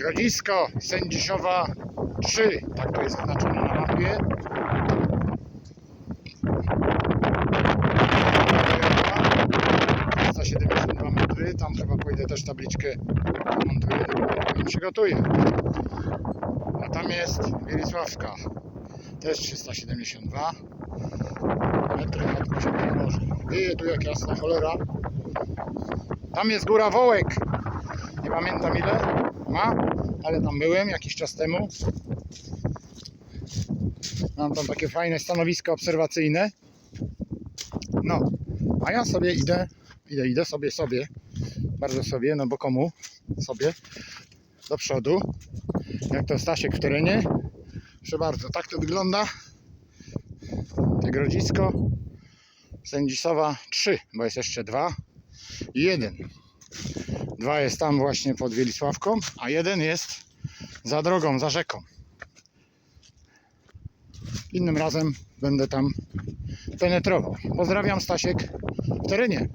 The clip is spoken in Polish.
Grodzisko Sędziszowa 3, tak to jest zaznaczone na mapie. 172 metry, tam chyba pójdę też tabliczkę montuję i przygotuję. A tam jest Wielisławka, też 372 metry, nie może. Wieje tu jak jasna cholera. Tam jest góra Wołek. Nie pamiętam ile ma, ale tam byłem jakiś czas temu. Mam tam takie fajne stanowisko obserwacyjne. No, a ja sobie idę, idę, idę sobie, sobie, bardzo sobie, no bo komu? Sobie, do przodu. Jak to Stasiek w terenie. Proszę bardzo, tak to wygląda. Te grodzisko. Sędzisowa 3, bo jest jeszcze dwa i jeden. Dwa jest tam właśnie pod Wielisławką, a jeden jest za drogą, za rzeką. Innym razem będę tam penetrował. Pozdrawiam Stasiek w terenie.